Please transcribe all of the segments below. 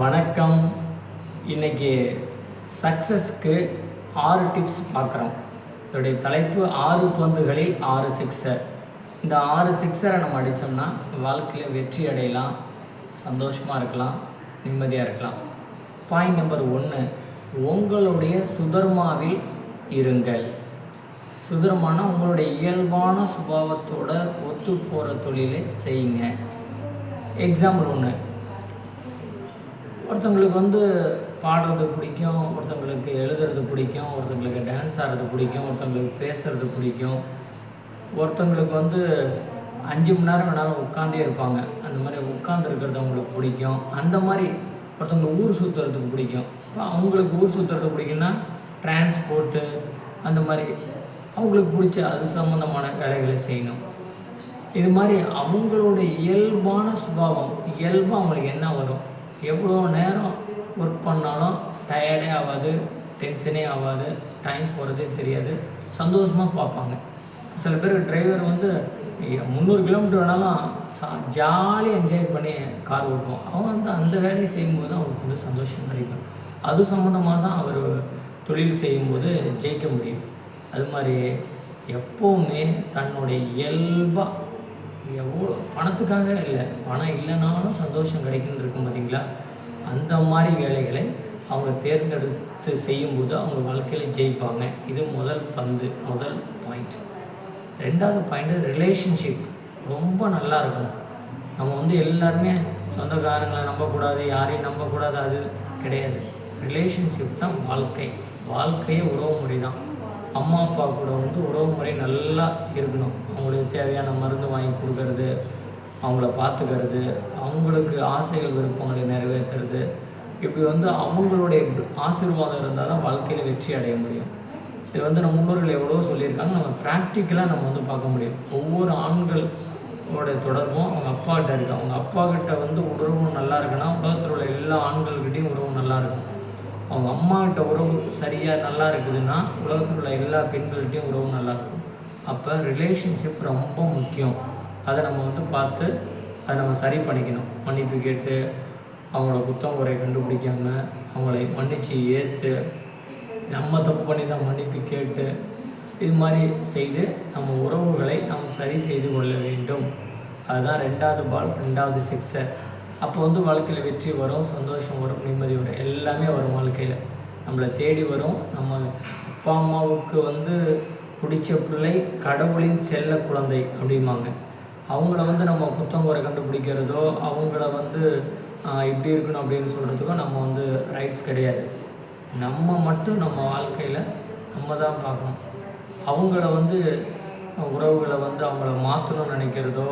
வணக்கம். இன்னைக்கு சக்ஸஸ்க்கு ஆறு டிப்ஸ் பார்க்குறோம். இதோடைய தலைப்பு ஆறு பந்துகளில் ஆறு சிக்ஸர் இந்த ஆறு சிக்ஸரை நம்ம அடித்தோம்னா வாழ்க்கையில் வெற்றி அடையலாம் சந்தோஷமாக இருக்கலாம் நிம்மதியாக இருக்கலாம். பாயிண்ட் நம்பர் ஒன்று உங்களுடைய சுதர்மாவில் இருங்கள். சுதர்மான உங்களுடைய இயல்பான சுபாவத்தோட ஒத்து போகிற தொழிலை செய்யுங்க. எக்ஸாம்பிள் ஒன்று ஒருத்தவங்களுக்கு வந்து பாடுறது பிடிக்கும் ஒருத்தவங்களுக்கு எழுதுறது பிடிக்கும் ஒருத்தவங்களுக்கு டான்ஸ் ஆடுறது பிடிக்கும் ஒருத்தவங்களுக்கு பேசுறது பிடிக்கும். ஒருத்தவங்களுக்கு வந்து அஞ்சு மணி நேரம் வேணாலும் உட்காந்தே இருப்பாங்க. அந்த மாதிரி உட்காந்துருக்கிறது அவங்களுக்கு பிடிக்கும். அந்த மாதிரி ஒருத்தவங்களுக்கு ஊர் சுற்றுறதுக்கு பிடிக்கும். இப்போ அவங்களுக்கு ஊர் சுற்றுறது பிடிக்குன்னா டிரான்ஸ்போர்ட்டு அந்த மாதிரி அவங்களுக்கு பிடிச்ச அது சம்மந்தமான வேலைகளை செய்யணும். இது மாதிரி அவங்களுடைய இயல்பான சுபாவம் இயல்பாக அவங்களுக்கு என்ன வரும்? எவ்வளோ நேரம் ஒர்க் பண்ணாலும் டயர்டே ஆகாது டென்ஷனே ஆகாது டைம் போகிறதே தெரியாது. சந்தோஷமாக பார்ப்பாங்க. சில பேர் டிரைவர் வந்து முந்நூறு கிலோமீட்டர் வேணாலும் சா ஜாலியாக என்ஜாய் பண்ணி கார் ஓட்டுவோம். அவன் வந்து அந்த வேலையை செய்யும்போது அவருக்கு வந்து சந்தோஷம் கிடைக்கும். அது சம்மந்தமாக தான் அவர் தொழில் செய்யும்போது ஜெயிக்க முடியும். அது மாதிரி எப்போவுமே தன்னுடைய இயல்பாக எவ்வளோ பணத்துக்காக இல்லை. பணம் இல்லைனாலும் சந்தோஷம் கிடைக்குன்னு இருக்கும் பார்த்தீங்களா அந்த மாதிரி வேலைகளை அவங்க தேர்ந்தெடுத்து செய்யும்போது அவங்க வாழ்க்கையில் ஜெயிப்பாங்க. இது முதல் பந்து முதல் பாயிண்ட் ரெண்டாவது பாயிண்ட்டு ரிலேஷன்ஷிப் ரொம்ப நல்லா இருக்கும். நம்ம வந்து எல்லாருமே சொந்தக்காரங்களை நம்பக்கூடாது யாரையும் நம்பக்கூடாது அது கிடையாது. ரிலேஷன்ஷிப் தான் வாழ்க்கை. வாழ்க்கையே உறவு முறை தான். அம்மா அப்பா கூட வந்து உறவு முறை நல்லா இருக்கணும். அவங்களுக்கு தேவையான மருந்து வாங்கி கொடுக்கறது அவங்கள பார்த்துக்கிறது அவங்களுக்கு ஆசைகள் விருப்பங்களை நிறைவேற்றுறது. இப்படி வந்து அவங்களுடைய ஆசீர்வாதம் இருந்தால் தான் வாழ்க்கையில் வெற்றி அடைய முடியும். இது வந்து நம்ம முன்னோர்கள் எவ்வளோ சொல்லியிருக்காங்க. நம்ம ப்ராக்டிக்கலாக நம்ம வந்து பார்க்க முடியும். ஒவ்வொரு ஆண்களோட தொடர்பும் அவங்க அப்பாக்கிட்ட இருக்குது அவங்க அப்பா கிட்ட வந்து உறவும் நல்லா இருக்குன்னா உலகத்தில் உள்ள எல்லா ஆண்கள்கிட்டையும் உறவும் நல்லா இருக்கும். அவங்க அம்மாகிட்ட உறவு சரியாக நல்லா இருக்குதுன்னா உலகத்தில் உள்ள எல்லா பெண்கள்கிட்டையும் உறவு நல்லா இருக்கும். அப்போ ரிலேஷன்ஷிப் ரொம்ப முக்கியம். அதை நம்ம வந்து பார்த்து அதை நம்ம சரி பண்ணிக்கணும். மன்னிப்பு கேட்டு அவங்கள குத்தம் குறை கண்டுபிடிக்காம அவங்களை மன்னித்து ஏற்று நம்ம தப்பு பண்ணி தான் மன்னிப்பு கேட்டு இது மாதிரி செய்து நம்ம உறவுகளை நாம் சரி செய்து கொள்ள வேண்டும். அதுதான் ரெண்டாவது பால் ரெண்டாவது சிக்ஸர் அப்போ வந்து வாழ்க்கையில் வெற்றி வரும் சந்தோஷம் வரும் நிம்மதி வரும். எல்லாமே வரும் வாழ்க்கையில். நம்மளை தேடி வரும். நம்ம அப்பா அம்மாவுக்கு வந்து பிடிச்ச பிள்ளை கடவுளின் செல்ல குழந்தை அப்படிம்பாங்க. அவங்கள வந்து நம்ம குத்தங்குறை கண்டுபிடிக்கிறதோ அவங்கள வந்து இப்படி இருக்கணும் அப்படின்னு சொல்கிறதுக்கோ நம்ம வந்து ரைட்ஸ் கிடையாது. நம்ம மட்டும் நம்ம வாழ்க்கையில் நம்ம தான் பார்க்கணும். அவங்கள வந்து உறவுகளை வந்து அவங்கள மாற்றணும்னு நினைக்கிறதோ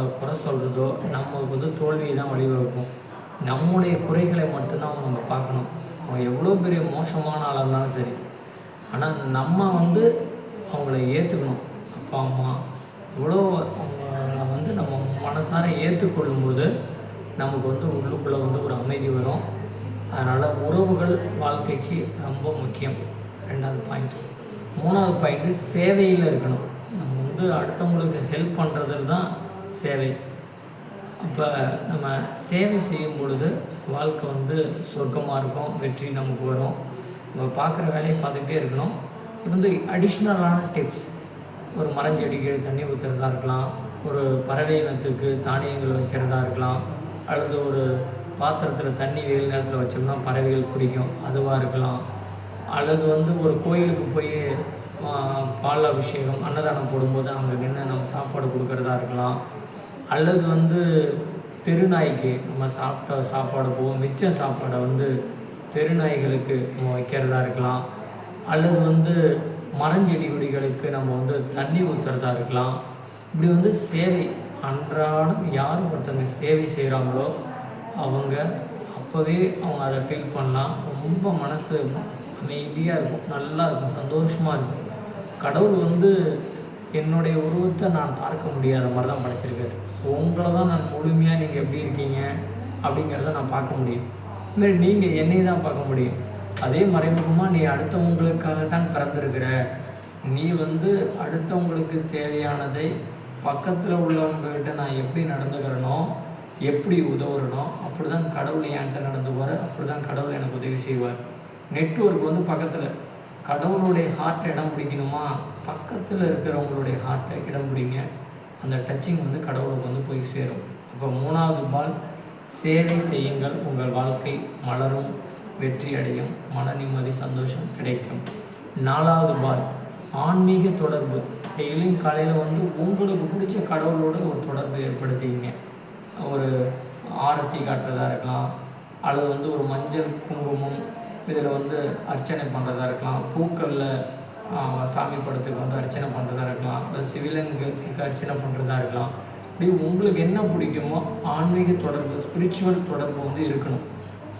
மற்றவங்களை குறை சொல்கிறதோ நமக்கு வந்து தோல்வியை தான் வழிவகுக்கும். நம்முடைய குறைகளை மட்டும்தான் நம்ம பார்க்கணும். அவங்க எவ்வளோ பெரிய மோசமான ஆளாக இருந்தாலும் சரி. ஆனால் நம்ம வந்து அவங்கள ஏற்றுக்கணும் அப்பா அம்மா இவ்வளோ அவங்கள வந்து நம்ம மனசார ஏற்றுக்கொள்ளும்போது நமக்கு வந்து உள்ளுக்குள்ளே வந்து ஒரு அமைதி வரும். அதனால் உறவுகள் வாழ்க்கைக்கு ரொம்ப முக்கியம். ரெண்டாவது பாயிண்ட் மூணாவது பாயிண்ட்டு சேவையில் இருக்கணும். நம்ம வந்து அடுத்தவங்களுக்கு ஹெல்ப் பண்ணுறதுல தான் சேவை. அப்போ நம்ம சேவை செய்யும் பொழுது வாழ்க்கை வந்து சொர்க்கமாக இருக்கும் வெற்றி நமக்கு வரும். நம்ம பார்க்குற வேலையை பார்த்துக்கிட்டே இருக்கணும். இது வந்து அடிஷ்னலான டிப்ஸ் ஒரு மரஞ்செடிக்கு தண்ணி ஊற்றுறதா இருக்கலாம். ஒரு பறவை இனத்துக்கு தானியங்கள் வைக்கிறதா இருக்கலாம். அல்லது ஒரு பாத்திரத்தில் தண்ணி வெயில் நேரத்தில் வச்சோம்னா பறவைகள் குடிக்கும் அதுவாக இருக்கலாம். அல்லது வந்து ஒரு கோயிலுக்கு போய் பால் அபிஷேகம் அன்னதானம் போடும்போது அங்கே நின்று நம்ம சாப்பாடு கொடுக்கறதா இருக்கலாம். அல்லது வந்து தெருநாய்க்கு நம்ம சாப்பிட்ட சாப்பாடு போகும் மிச்ச சாப்பாடை வந்து தெருநாய்களுக்கு நம்ம வைக்கிறதா இருக்கலாம். அல்லது வந்து மரஞ்செடி கொடிகளுக்கு நம்ம வந்து தண்ணி ஊற்றுறதா இருக்கலாம். இப்படி வந்து சேவை அன்றாடம் யார் ஒருத்தங்க சேவை செய்கிறாங்களோ அவங்க அப்போவே அவங்க அதை ஃபீல் பண்ணலாம் ரொம்ப மனசு அமைதியாக இருக்கும். நல்லா இருக்கும். சந்தோஷமாக இருக்கும். கடவுள் வந்து என்னுடைய உருவத்தை நான் பார்க்க முடியாத மாதிரி தான் படைச்சிருக்காரு. உங்களை தான் நான் முழுமையாக நீங்கள் எப்படி இருக்கீங்க அப்படிங்கிறத நான் பார்க்க முடியும். இதுமாரி நீங்கள் என்னை தான் பார்க்க முடியும். அதே மறைமுகமாக நீ அடுத்தவங்களுக்காக தான் பிறந்திருக்கிற. நீ வந்து அடுத்தவங்களுக்கு தேவையானதை பக்கத்தில் உள்ளவங்ககிட்ட நான் எப்படி நடந்துக்கிறனோ எப்படி உதவுறனோ அப்படி தான் கடவுள் என்கிட்ட நடந்துக்குவார் அப்படி தான் கடவுள் எனக்கு உதவி செய்வார். நெட்ஒர்க் வந்து பக்கத்தில். கடவுளுடைய ஹார்ட்டை இடம் பிடிக்கணுமா? பக்கத்தில் இருக்கிறவங்களுடைய ஹார்ட்டை இடம் பிடிங்க. அந்த டச்சிங் வந்து கடவுளுக்கு வந்து போய் சேரும். அப்போ மூணாவது பால் சேவை செய்யுங்கள் உங்கள் வாழ்க்கை மலரும் வெற்றி அடையும் மன நிம்மதி சந்தோஷம் கிடைக்கும். நாலாவது பால் ஆன்மீக தொடர்பு. டெய்லியும் காலையில் வந்து உங்களுக்கு பிடிச்ச கடவுளோட ஒரு தொடர்பு ஏற்படுத்திங்க ஒரு ஆரத்தி காட்டுறதா இருக்கலாம் அல்லது வந்து ஒரு மஞ்சள் குங்குமம் இதில் வந்து அர்ச்சனை பண்ணுறதா இருக்கலாம் பூக்களில் சாமி படத்துக்கு வந்து அர்ச்சனை பண்ணுறதா இருக்கலாம். இல்லை சிவிலங்கத்துக்கு அர்ச்சனை பண்ணுறதா இருக்கலாம். இப்படி உங்களுக்கு என்ன பிடிக்குமோ ஆன்மீக தொடர்பு ஸ்பிரிச்சுவல் தொடர்பு வந்து இருக்கணும்.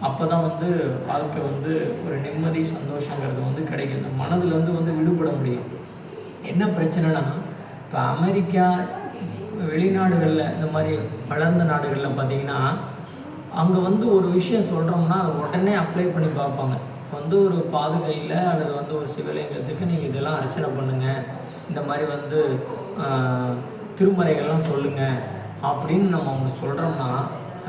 அப்போ தான் வந்து வாழ்க்கை வந்து ஒரு நிம்மதி சந்தோஷங்கிறது வந்து கிடைக்கும். இந்த மனதுலேருந்து வந்து விடுபட முடியும். என்ன பிரச்சனைனா இப்போ அமெரிக்கா வெளிநாடுகளில் இந்த மாதிரி வளர்ந்த நாடுகளில் பார்த்தீங்கன்னா அங்கே வந்து ஒரு விஷயம் சொல்கிறோம்னா அதை உடனே அப்ளை பண்ணி பார்ப்பாங்க. வந்து ஒரு பாதுகையில் அல்லது வந்து ஒரு சிவலிங்கத்துக்கு நீங்கள் இதெல்லாம் அர்ச்சனை பண்ணுங்கள் இந்த மாதிரி வந்து திருமறைகள்லாம் சொல்லுங்கள் அப்படின்னு நம்ம அவங்க சொல்கிறோம்னா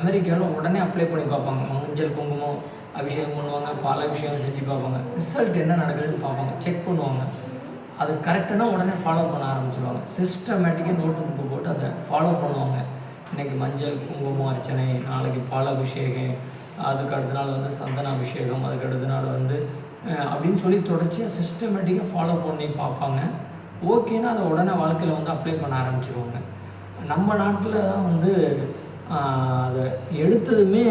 அமெரிக்காவில் உடனே அப்ளை பண்ணி பார்ப்பாங்க. மஞ்சள் குங்குமம் அபிஷேகம் பண்ணுவாங்க பால் அபிஷேகம் செஞ்சு பார்ப்பாங்க. ரிசல்ட் என்ன நடக்குதுன்னு பார்ப்பாங்க. செக் பண்ணுவாங்க. அது கரெக்டுனா உடனே ஃபாலோ பண்ண ஆரம்பிச்சிடுவாங்க சிஸ்டமேட்டிக்காக நோட்டு புக்கு போட்டு அதை ஃபாலோ பண்ணுவாங்க. இன்னைக்கு மஞ்சள் குங்குமம் அர்ச்சனை நாளைக்கு பால் அபிஷேகம் அதுக்கு அடுத்த நாள் வந்து சந்தன அபிஷேகம் அதுக்கு அடுத்த நாள் வந்து அப்படின்னு சொல்லி தொடர்ச்சியாக சிஸ்டமேட்டிக்காக ஃபாலோ பண்ணி பார்ப்பாங்க. ஓகேன்னா அதை உடனே வாழ்க்கையில் வந்து அப்ளை பண்ண ஆரம்பிச்சிருவாங்க. நம்ம நாட்டில் தான் வந்து அதை எடுத்ததுமே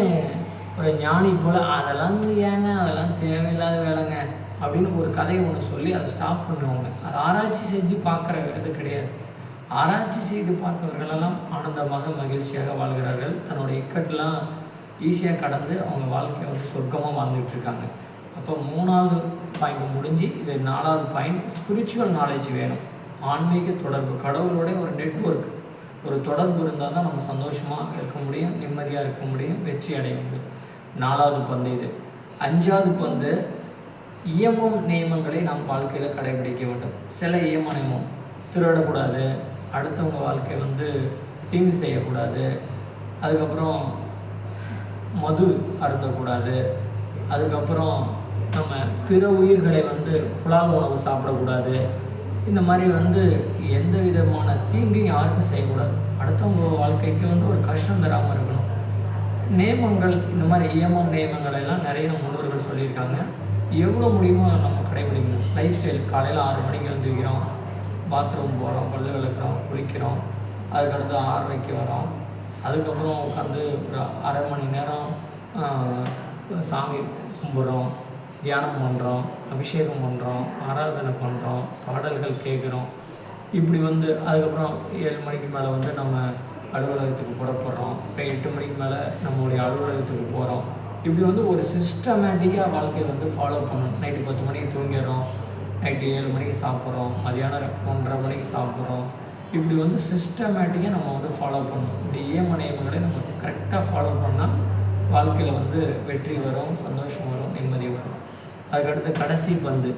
ஒரு ஞானி போல் அதெல்லாம் வந்து ஏங்க? அதெல்லாம் தேவையில்லாத வேலைங்க. அப்படின்னு ஒரு கதையை ஒன்று சொல்லி அதை ஸ்டாப் பண்ணுவாங்க. அது ஆராய்ச்சி செஞ்சு பார்க்குற இது கிடையாது. ஆராய்ச்சி செய்து பார்த்தவர்களெல்லாம் ஆனந்தமாக மகிழ்ச்சியாக வாழ்கிறார்கள். தன்னோட இக்கட்டெலாம் ஈஸியாக கடந்து அவங்க வாழ்க்கையை வந்து சொர்க்கமாக வாழ்ந்துகிட்ருக்காங்க அப்போ மூணாவது பாயிண்ட் முடிஞ்சு இது நாலாவது பாயிண்ட் ஸ்பிரிச்சுவல் நாலேஜ் வேணும். ஆன்மீக தொடர்பு கடவுளோட ஒரு நெட்வொர்க் ஒரு தொடர்பு இருந்தால் தான் நம்ம சந்தோஷமாக இருக்க முடியும் நிம்மதியாக இருக்க முடியும் வெற்றி அடைய முடியும். நாலாவது பந்து இது. அஞ்சாவது பந்து இயமம் நியமங்களை நாம் வாழ்க்கையில் கடைபிடிக்க வேண்டும். சில இயம நியமம். திருடக்கூடாது அடுத்தவங்க வாழ்க்கை வந்து தீங்கு செய்யக்கூடாது. அதுக்கப்புறம் மது அருந்தக்கூடாது. அதுக்கப்புறம் நம்ம பிற உயிர்களை வந்து புலால் உணவு சாப்பிடக்கூடாது. இந்த மாதிரி வந்து எந்த விதமான தீங்கையும் யாருக்கும் செய்யக்கூடாது. அடுத்தவங்க வாழ்க்கைக்கு வந்து ஒரு கஷ்டம் தராமல் இருக்கணும். நியமங்கள் இந்த மாதிரி இயமம் நியமங்கள் எல்லாம் நிறைய நம்ம முன்னோர்கள் சொல்லியிருக்காங்க. எவ்வளோ முடியுமோ நம்ம கடைபிடிக்கணும். லைஃப் ஸ்டைல் காலையில் ஆறு மணிக்கு எழுந்திருக்கிறோம். பாத்ரூம் போகிறோம் பல்லு விளக்குறோம் குளிக்கிறோம். அதுக்கடுத்து ஆறரைக்கு வரோம். அதுக்கப்புறம் உட்காந்து ஒரு அரை மணி நேரம் சாமி கும்பிட்றோம் தியானம் பண்ணுறோம் அபிஷேகம் பண்ணுறோம் ஆராதனை பண்ணுறோம் பாடல்கள் கேட்குறோம். இப்படி வந்து அதுக்கப்புறம் ஏழு மணிக்கு மேலே வந்து நம்ம அலுவலகத்துக்கு புறப்படுறோம். இப்போ எட்டு மணிக்கு மேலே நம்மளுடைய அலுவலகத்துக்கு போகிறோம் இப்படி வந்து ஒரு சிஸ்டமேட்டிக்காக வாழ்க்கையை வந்து ஃபாலோ பண்ணணும். நைட்டு பத்து மணிக்கு தூங்கிடுறோம் நைட்டு ஏழு மணிக்கு சாப்பிட்றோம் மதியானம் ஒன்றரை மணிக்கு சாப்பிட்றோம் இப்படி வந்து சிஸ்டமேட்டிக்காக நம்ம வந்து ஃபாலோ பண்ணணும். இப்படி ஏம நியமங்களை நம்ம கரெக்டாக ஃபாலோ பண்ணால் வாழ்க்கையில் வந்து வெற்றி வரும் சந்தோஷம் வரும் நிம்மதி வரும். அதுக்கடுத்து கடைசி பந்து.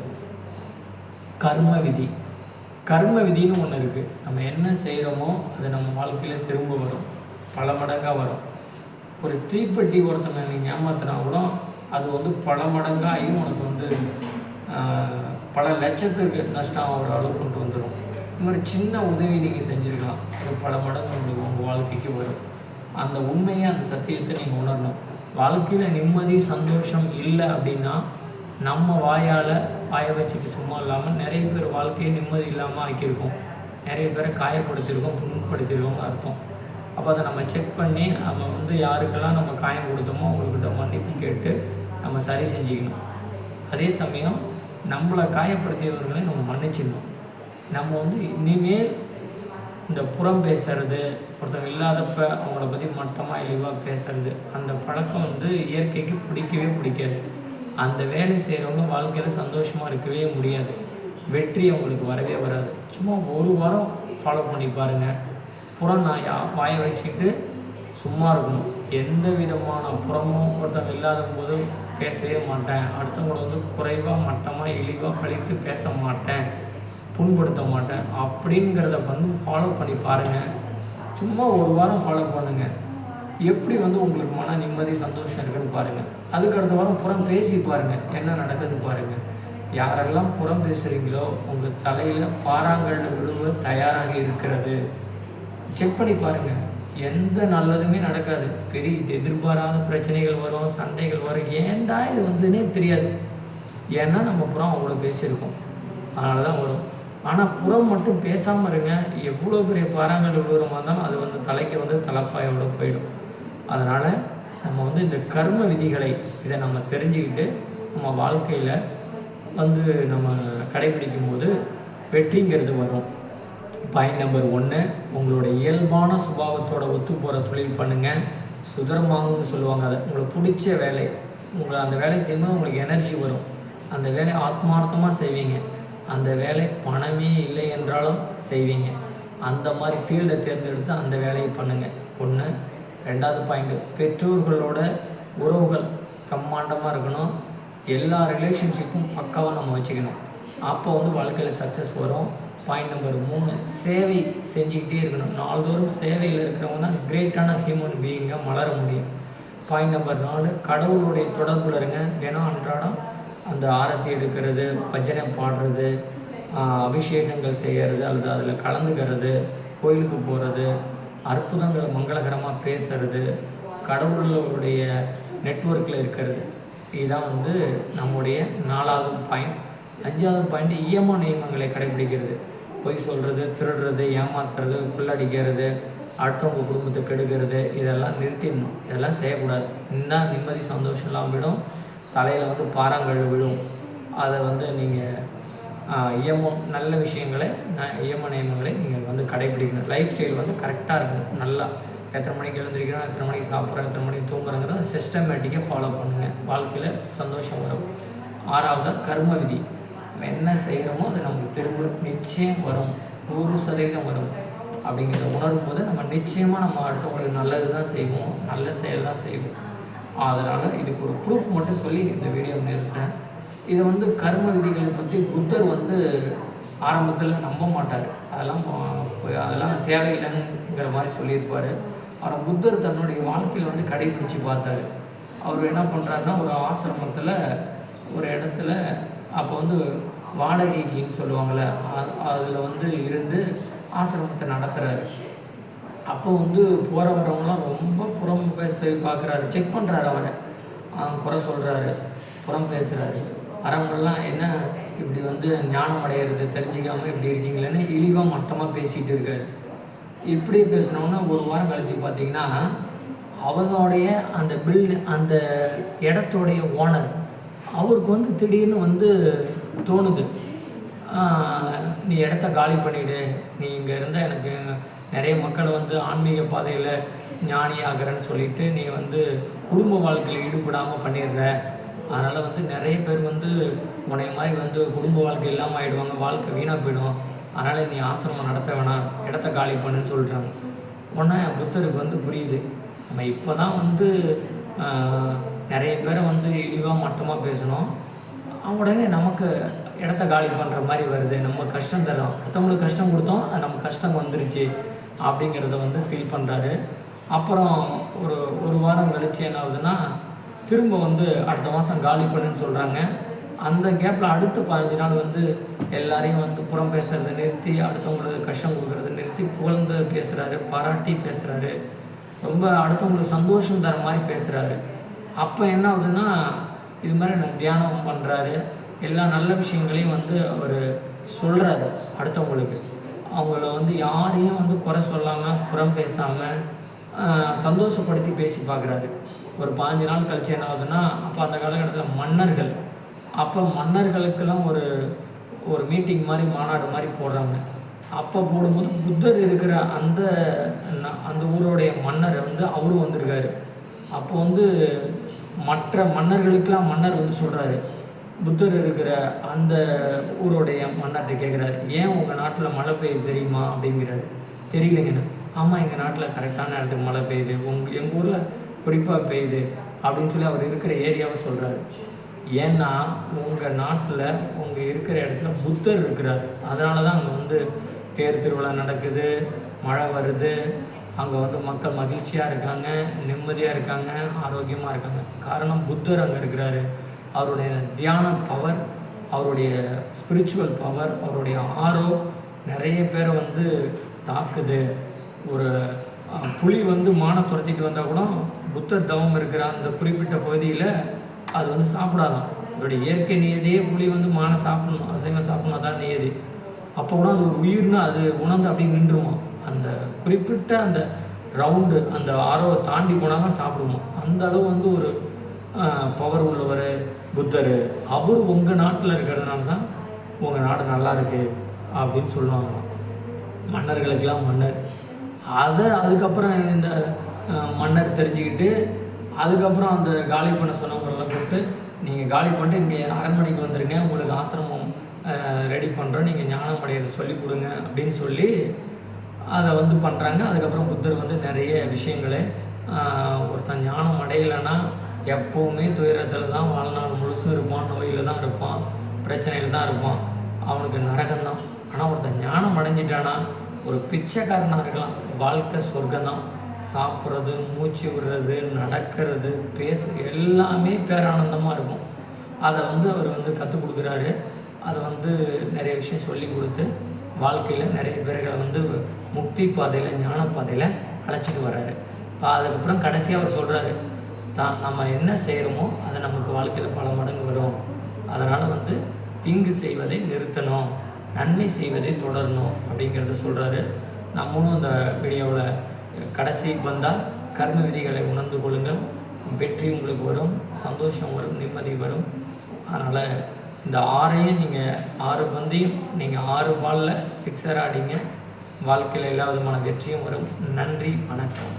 கர்ம விதி. கர்ம விதின்னு ஒன்று இருக்குது நம்ம என்ன செய்கிறோமோ அது நம்ம வாழ்க்கையில் திரும்ப வரும். பல மடங்காக வரும். ஒரு தீப்பெட்டி ஒருத்தனை நீங்கள் ஏமாத்தினா கூட அது வந்து பல மடங்காகியும் உனக்கு வந்து பல லட்சத்துக்கு நஷ்டம் ஆகிற அளவு கொண்டு வந்துடும் இது மாதிரி சின்ன உதவி நீங்கள் செஞ்சுருக்கலாம். அது பல மடங்கு உங்களுக்கு உங்கள் வாழ்க்கைக்கு வரும். அந்த உண்மையை அந்த சத்தியத்தை நீங்கள் உணரணும். வாழ்க்கையில் நிம்மதி சந்தோஷம் இல்லை அப்படின்னா நம்ம வாயால் வாய வச்சுட்டு சும்மா இல்லாமல் நிறைய பேர் வாழ்க்கையை நிம்மதி இல்லாமல் ஆக்கியிருக்கோம். நிறைய பேரை காயப்படுத்தியிருக்கோம் புண்படுத்தியிருக்கோம்னு அர்த்தம். அப்போ அதை நம்ம செக் பண்ணி நம்ம வந்து யாருக்கெல்லாம் நம்ம காயம் கொடுத்தோமோ அவங்கக்கிட்ட மன்னிப்பு கேட்டு நம்ம சரி செஞ்சுக்கணும். அதே சமயம் நம்மளை காயப்படுத்தியவர்களையும் நம்ம மன்னிச்சிடணும். நம்ம வந்து இனிமேல் இந்த புறம் பேசுறது ஒருத்தவங்க இல்லாதப்ப அவங்கள பற்றி மட்டமாக இழிவாக பேசுறது அந்த பழக்கம் வந்து இயற்கைக்கு பிடிக்கவே பிடிக்காது. அந்த வேலை செய்கிறவங்க வாழ்க்கையில் சந்தோஷமாக இருக்கவே முடியாது. வெற்றி அவங்களுக்கு வரவே வராது. சும்மா ஒரு வாரம் ஃபாலோ பண்ணி பாருங்கள் புறம் நான் யா வாயை வச்சுக்கிட்டு சும்மா இருக்கணும். எந்த விதமான புறமும் ஒருத்தவங்க இல்லாத போது பேசவே மாட்டேன். அடுத்தவங்களை வந்து குறைவாக மட்டமாக இழிவாக கழித்து பேச மாட்டேன். புண்படுத்த மாட்டேன் அப்படிங்கிறத வந்து ஃபாலோ பண்ணி பாருங்கள் சும்மா ஒரு வாரம் ஃபாலோ பண்ணுங்கள் எப்படி வந்து உங்களுக்கு மன நிம்மதி சந்தோஷம் இருக்குன்னு பாருங்கள் அதுக்கு அடுத்த வாரம் புறம் பேசி பாருங்கள் என்ன நடக்குதுன்னு பாருங்கள் யாரெல்லாம் புறம் பேசுகிறீங்களோ உங்கள் தலையில் பாறாங்கல் விழுவ தயாராக இருக்கிறது. செக் பண்ணி பாருங்கள் எந்த நல்லதுமே நடக்காது. பெரிய இது எதிர்பாராத பிரச்சனைகள் வரும் சண்டைகள் வரும். ஏன்டா இது வந்துன்னே தெரியாது. ஏன்னா நம்ம புறம் அவ்வளோ பேசியிருக்கோம் அதனால தான் வரும். ஆனால் புறம் மட்டும் பேசாமல் இருங்க. எவ்வளோ பெரிய பாறாங்கல் விழுவுறமா இருந்தாலும் அது வந்து தலைக்கு வந்து தலைப்பாயோட போயிடும். அதனால் நம்ம வந்து இந்த கர்ம விதிகளை இதை நம்ம தெரிஞ்சுக்கிட்டு நம்ம வாழ்க்கையில் வந்து நம்ம கடைபிடிக்கும் போது வெற்றிங்கிறது வரும். பாயிண்ட் நம்பர் ஒன்று உங்களோட இயல்பான சுபாவத்தோட ஒத்து போகிற தொழில் பண்ணுங்கள் சுதரமாங்கன்னு சொல்லுவாங்க அதை. உங்களுக்கு பிடிச்ச வேலை. உங்களை அந்த வேலையை செய்யும்போது உங்களுக்கு எனர்ஜி வரும். அந்த வேலையை ஆத்மார்த்தமாக செய்வீங்க. அந்த வேலை பணமே இல்லை என்றாலும் செய்வீங்க. அந்த மாதிரி ஃபீல்டை தேர்ந்தெடுத்து அந்த வேலையை பண்ணுங்கள் ஒன்று ரெண்டாவது பாயிண்ட்டு பெற்றோர்களோட உறவுகள் பிரம்மாண்டமாக இருக்கணும். எல்லா ரிலேஷன்ஷிப்பும் பக்காவாக நம்ம வச்சுக்கணும். அப்போ வந்து வாழ்க்கையில் சக்ஸஸ் வரும். பாயிண்ட் நம்பர் மூணு சேவை செஞ்சுக்கிட்டே இருக்கணும். நாள்தோறும் சேவையில் இருக்கிறவங்க தான் கிரேட்டான ஹியூமன் பீயிங்காக மலர முடியும். பாயிண்ட் நம்பர் நாலு கடவுளுடைய தொடர்பில் இருங்க. தினம் அன்றாடம் அந்த ஆரத்தி எடுக்கிறது பஜனை பாடுறது அபிஷேகங்கள் செய்கிறது அல்லது அதில் கலந்துக்கிறது கோயிலுக்கு போகிறது அற்புதங்களை மங்களகரமாக பேசுறது கடவுளுடைய நெட்வொர்க்கில் இருக்கிறது. இதுதான் வந்து நம்முடைய நாலாவது பாயிண்ட். அஞ்சாவது பாயிண்ட் இயம நியமங்களை கடைபிடிக்கிறது. பொய் சொல்கிறது திருடுறது ஏமாத்துறது கொள்ளடிக்கிறது அடுத்தவங்க குடும்பத்தை கெடுக்கிறது இதெல்லாம் நிறுத்திடணும். இதெல்லாம் செய்யக்கூடாது. இன்னும் நிம்மதி சந்தோஷம்லாம் விடும். தலையில் வந்து பாறாங்கல் விழும். அதை வந்து நீங்கள் இயமம் நல்ல விஷயங்களை ந- இயம நியமங்களை நீங்கள் வந்து கடைபிடிக்கணும். லைஃப் ஸ்டைல் வந்து கரெக்டாக இருக்கணும். நல்லா. எத்தனை மணிக்கு எழுந்திரிக்கிறோம் எத்தனை மணிக்கு சாப்பிட்றோம் எத்தனை மணிக்கு தூங்குறோங்கிறத சிஸ்டமேட்டிக்காக ஃபாலோ பண்ணுங்கள் வாழ்க்கையில் சந்தோஷம் வரும். ஆறாவது கர்ம விதி. நம்ம என்ன செய்கிறோமோ அது நமக்கு திரும்ப நிச்சயம் வரும். நூறு சதவீதம் வரும். அப்படிங்கிறத உணரும் போது நம்ம நிச்சயமாக நம்ம அடுத்தவங்களுக்கு நல்லது தான் செய்வோம். நல்ல செயல் தான் செய்வோம். அதனால் இதுக்கு ஒரு ப்ரூஃப் மட்டும் சொல்லி இந்த வீடியோ நிறுத்தினேன் இதை வந்து கர்ம விதிகளை பற்றி புத்தர் வந்து ஆரம்பத்தில் நம்ப மாட்டார். அதெல்லாம் போய் அதெல்லாம் தேவையில்லைங்கிற மாதிரி சொல்லியிருப்பார். அவர் புத்தர் தன்னுடைய வாழ்க்கையில் வந்து கடைபிடிச்சு பார்த்தார். அவர் என்ன பண்ணுறாருன்னா ஒரு ஆசிரமத்தில் ஒரு இடத்துல அப்போ வந்து வாடகைக்குன்னு சொல்லுவாங்கள்ல அதில் வந்து இருந்து ஆசிரமத்தை நடத்துகிறாரு அப்போ வந்து போகிற வரவங்களாம் ரொம்ப புறம் பேச பார்க்குறாரு செக் பண்ணுறாரு அவரை. ஆஹ் குறை சொல்கிறாரு புறம் பேசுகிறாரு வரவங்களாம் என்ன இப்படி வந்து ஞானம் அடையிறது தெரிஞ்சிக்காமல் இப்படி இருக்கீங்களேன்னு இழிவாக மட்டமாக பேசிகிட்டு இருக்காரு. இப்படி பேசுனோன்னா ஒரு வாரம் கழிச்சு பார்த்தீங்கன்னா அவனுடைய அந்த பில்டு அந்த இடத்துடைய ஓனர் அவருக்கு வந்து திடீர்னு வந்து தோணுது. நீ இடத்த காலி பண்ணிவிடு நீ இங்கே இருந்தால் எனக்கு நிறைய மக்கள் வந்து ஆன்மீக பாதையில் ஞானி ஆகிறேன்னு சொல்லிட்டு நீ வந்து குடும்ப வாழ்க்கையில் ஈடுபடாமல் பண்ணிடுற. அதனால் வந்து நிறைய பேர் வந்து உனைய மாதிரி வந்து குடும்ப வாழ்க்கை இல்லாமல் ஆகிடுவாங்க வாழ்க்கை வீணாக போயிடும். அதனால் நீ ஆசிரமம் நடத்த வேணாம். இடத்த காலி பண்ணுன்னு சொல்லிட்டாங்க உடனே புத்தருக்கு வந்து புரியுது. நம்ம இப்போ தான் வந்து நிறைய பேரை வந்து இழிவாக மட்டமாக பேசணும். உடனே நமக்கு இடத்த காலி பண்ணுற மாதிரி வருது. நம்ம கஷ்டம் தரோம் அடுத்தவங்களுக்கு கஷ்டம் கொடுத்தோம். அது நம்ம கஷ்டம் வந்துருச்சு. அப்படிங்கிறத வந்து ஃபீல் பண்ணுறாரு அப்புறம் ஒரு ஒரு வாரம் கழிச்சு என்ன ஆகுதுன்னா திரும்ப வந்து அடுத்த மாதம் காலி பண்ணுன்னு சொல்கிறாங்க அந்த கேப்பில் அடுத்த பதினஞ்சு நாள் வந்து எல்லாரையும் வந்து புறம் பேசுகிறத நிறுத்தி அடுத்தவங்களுக்கு கஷ்டம் கொடுக்குறத நிறுத்தி புகழ்ந்து பேசுகிறாரு பாராட்டி பேசுகிறாரு ரொம்ப அடுத்தவங்களுக்கு சந்தோஷம் தர மாதிரி பேசுகிறாரு அப்போ என்ன ஆகுதுன்னா இது மாதிரி நான் தியானம் பண்ணுறாரு எல்லா நல்ல விஷயங்களையும் வந்து அவர் சொல்கிறாரு அடுத்தவங்களுக்கு. அவங்கள வந்து யாரையும் வந்து குறை சொல்லாமல் புறம் பேசாமல் சந்தோஷப்படுத்தி பேசி பார்க்குறாரு. ஒரு பாஞ்சு நாள் கழிச்சு என்ன ஆகுதுன்னா அப்போ அந்த காலகட்டத்தில் மன்னர்கள் அப்போ மன்னர்களுக்கெல்லாம் ஒரு ஒரு மீட்டிங் மாதிரி மாநாடு மாதிரி போடுறாங்க. அப்போ போடும்போது புத்தர் இருக்கிற அந்த அந்த ஊருடைய மன்னர் வந்து அவரும் வந்திருக்காரு. அப்போ வந்து மற்ற மன்னர்களுக்கெல்லாம் மன்னர் வந்து சொல்கிறாரு புத்தர் இருக்கிற அந்த ஊருடைய மன்னர்கிட்ட கேட்குறாரு ஏன் உங்கள் நாட்டில் மழை பெய்யுது தெரியுமா? அப்படிங்கிறாரு. தெரியலைங்கண்ணா ஆமாம் எங்கள் நாட்டில் கரெக்டான இடத்துக்கு மழை பெய்யுது. உங்கள் எங்கள் ஊரில் குறிப்பாக பெய்யுது. அப்படின்னு சொல்லி அவர் இருக்கிற ஏரியாவை சொல்கிறாரு ஏன்னா உங்கள் நாட்டில் உங்கள் இருக்கிற இடத்துல புத்தர் இருக்கிறார். அதனால தான் அங்கே வந்து தேர் திருவிழா நடக்குது மழை வருது. அங்கே வந்து மக்கள் மகிழ்ச்சியாக இருக்காங்க நிம்மதியாக இருக்காங்க ஆரோக்கியமாக இருக்காங்க. காரணம் புத்தர் அங்கே இருக்கிறாரு. அவருடைய தியான பவர் அவருடைய ஸ்பிரிச்சுவல் பவர் அவருடைய ஆரோ நிறைய பேரை வந்து தாக்குது. ஒரு புலி வந்து மானை துரத்திட்டு வந்தால் கூட புத்தர் தவம் இருக்கிற அந்த குறிப்பிட்ட பகுதியில் அது வந்து சாப்பிடாதான். அதோடைய இயற்கை நியதியே புலி வந்து மானை சாப்பிடணும் அசைவம் சாப்பிடணும் தான் நியதி அப்போ கூட அது ஒரு உயிர்னு அது உணர்ந்து அப்படியே நின்றுமா அந்த குறிப்பிட்ட அந்த ரவுண்டு அந்த ஆரோவை தாண்டி போனாலும் சாப்பிடுவோம் அந்த அளவு வந்து ஒரு பவர் உள்ளவர். புத்தர் அவர் உங்கள் நாட்டில் இருக்கிறதுனால தான் உங்கள் நாடு நல்லா இருக்கு அப்படின்னு சொல்லுவாங்க மன்னர்களுக்கெல்லாம் மன்னர். அதை அதுக்கப்புறம் இந்த மன்னர் தெரிஞ்சுக்கிட்டு அதுக்கப்புறம் அந்த காலி பண்ண சொன்னவங்களெல்லாம் கூப்பிட்டு நீங்கள் காலி பண்ணிட்டு இங்கே அரண்மனைக்கு வந்துருங்க. உங்களுக்கு ஆசிரமம் ரெடி பண்ணுறோம் நீங்கள் ஞானம் அடையிறது சொல்லி கொடுங்க அப்படின்னு சொல்லி அதை வந்து பண்ணுறாங்க அதுக்கப்புறம் புத்தர் வந்து நிறைய விஷயங்களை ஒருத்தன் ஞானம் அடையலைன்னா எப்போவுமே துயரத்தில் தான் வாழ்நாள் முழுசும் இருப்பான் நோயில் தான் இருப்பான் பிரச்சனையில் தான் இருப்பான். அவனுக்கு நரகம்தான் ஆனால் ஒருத்தன் ஞானம் அடைஞ்சிட்டானா ஒரு பிச்சைக்காரனாக இருக்கலாம். வாழ்க்கை சொர்க்கம்தான். சாப்பிட்றது மூச்சு விடுறது நடக்கிறது பேச எல்லாமே பேரானந்தமாக இருக்கும். அதை வந்து அவர் வந்து கற்றுக் கொடுக்குறாரு. அதை வந்து நிறைய விஷயம் சொல்லி கொடுத்து வாழ்க்கையில் நிறைய பேர்களை வந்து முக்தி பாதையில் ஞான பாதையில் அழைச்சிட்டு வர்றாரு. இப்போ அதுக்கப்புறம் கடைசியாக அவர் சொல்கிறாரு தான் நம்ம என்ன செய்கிறோமோ அது நமக்கு வாழ்க்கையில் பல மடங்கு வரும். அதனால் வந்து தீங்கு செய்வதை நிறுத்தணும் நன்மை செய்வதை தொடரணும் அப்படிங்கிறத சொல்கிறாரு நம்மளும் அந்த வீடியோவில் கடைசி வந்தால் கர்ம விதிகளை உணர்ந்து கொள்ளுங்கள். வெற்றி உங்களுக்கு வரும் சந்தோஷம் வரும் நிம்மதி வரும். அதனால் இந்த ஆறையும் நீங்கள் ஆறு பந்தையும் நீங்கள் ஆறு பாலில் சிக்ஸர் ஆடிங்க வாழ்க்கையில் எல்லா விதமான வெற்றியும் வரும். நன்றி வணக்கம்.